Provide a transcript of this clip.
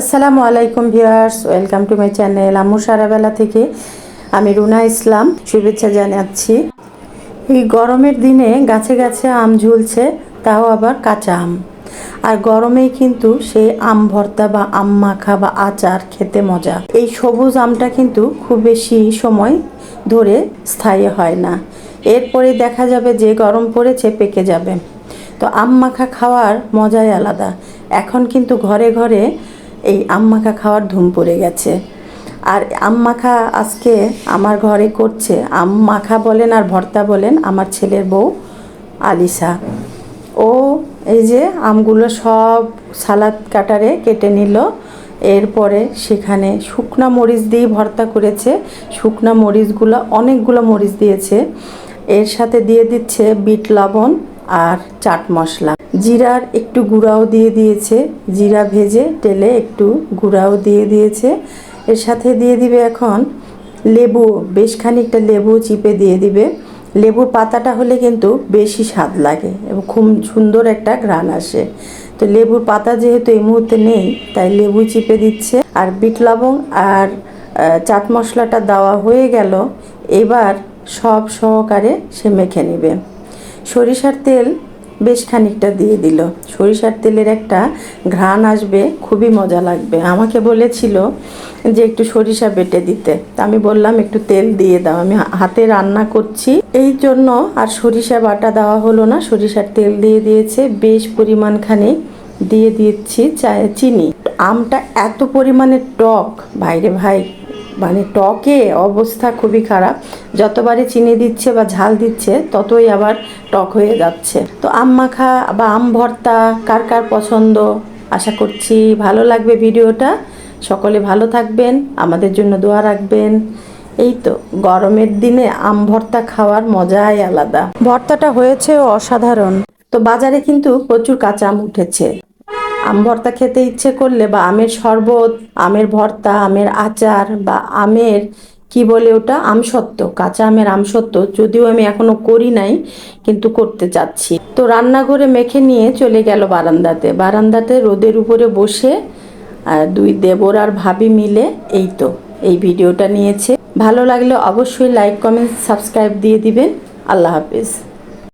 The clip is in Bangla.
আসসালামু আলাইকুম viewers, welcome to my channel Ammu Sarabela থেকে। আমি রুনা ইসলাম, শুভেচ্ছা জানাচ্ছি। এই গরমের দিনে গাছে গাছে আম ঝুলছে, তাও আবার কাঁচা আম। আর গরমেই কিন্তু সেই আম ভর্তা বা আম মাখা বা আচার খেতে মজা। এই সবুজ আমটা কিন্তু খুব বেশি সময় ধরে স্থায়ী হয় না। এরপরে দেখা যাবে যে গরম পড়েছে, পেকে যাবে। তো আম মাখা খাওয়ার মজাই আলাদা। এখন কিন্তু ঘরে ঘরে এই মাখা খাওয়ার ধুম পড়ে গেছে। আর মাখা আজকে আমার ঘরে করছে। মাখা বলেন আর ভর্তা বলেন আমার ছেলের বউ আলিসা। ও এই যে আমগুলো সব সালাদ কাটারে কেটে নিল। এরপরে সেখানে শুকনা মরিচ দিয়ে ভর্তা করেছে। শুকনা মরিচগুলো, অনেকগুলো মরিচ দিয়েছে। এর সাথে দিয়ে দিচ্ছে বিট লবণ আর চাট মশলা। জিরার একটু গুঁড়াও দিয়ে দিয়েছে। জিরা ভেজে তেলে একটু গুঁড়াও দিয়ে দিয়েছে। এর সাথে দিয়ে দিবে এখন লেবু, বেশ খানিকটা লেবু চিপে দিয়ে দিবে। লেবুর পাতাটা হলে কিন্তু বেশি স্বাদ লাগে এবং খুব সুন্দর একটা ঘ্রাণ আসে। তো লেবুর পাতা যেহেতু এই মুহূর্তে নেই, তাই লেবু চিপে দিচ্ছে। আর বিট লবণ আর চাট মশলাটা দেওয়া হয়ে গেল। এবার সব সহকারে সে মেখে নেবে। সরিষার তেল বেশ খানিকটা দিয়ে দিল। সরিষার তেলের একটা ঘ্রাণ আসবে, খুবই মজা লাগবে। আমাকে বলেছিল যে একটু সরিষা বেটে দিতে। তা আমি বললাম, একটু তেল দিয়ে দাও। আমি হাতে রান্না করছি। এই জন্য আর সরিষা বাটা দেওয়া হলো না। সরিষার তেল দিয়ে দিয়েছে। বেশ পরিমাণখানি দিয়ে দিচ্ছি চা- চিনি। আমটা এত পরিমাণে টক। ভাইরে ভাই মানে টকে অবস্থা খুবই খারাপ। যতবারই চিনি দিচ্ছে বা ঝাল দিচ্ছে, ততই আবার টক হয়ে যাচ্ছে। তো আম মাখা বা আম ভর্তা কার কার পছন্দ? আশা করছি ভালো লাগবে ভিডিওটা। সকলে ভালো থাকবেন, আমাদের জন্য দোয়া রাখবেন। এই তো, গরমের দিনে আম ভর্তা খাওয়ার মজাই আলাদা। ভর্তাটা হয়েছে অসাধারণ। তো বাজারে কিন্তু প্রচুর কাঁচা আম উঠেছে। আম ভর্তা খেতে ইচ্ছে করলে বা আমের শরবত, আমের ভর্তা, আমের আচার বা আমের, কি বলে ওটা? আমসত্ত্ব কাঁচা আমের আমসত্ত্ব যদিও আমি এখনও করি নাই, কিন্তু করতে চাচ্ছি। তো রান্নাঘরে মেখে নিয়ে চলে গেল বারান্দাতে। বারান্দাতে রোদের উপরে বসে দুই দেবর আর ভাবি মিলে এই তো, এই ভিডিওটা নিয়েছে। ভালো লাগলে অবশ্যই লাইক কমেন্ট সাবস্ক্রাইব দিয়ে দিবেন। আল্লাহ হাফিজ।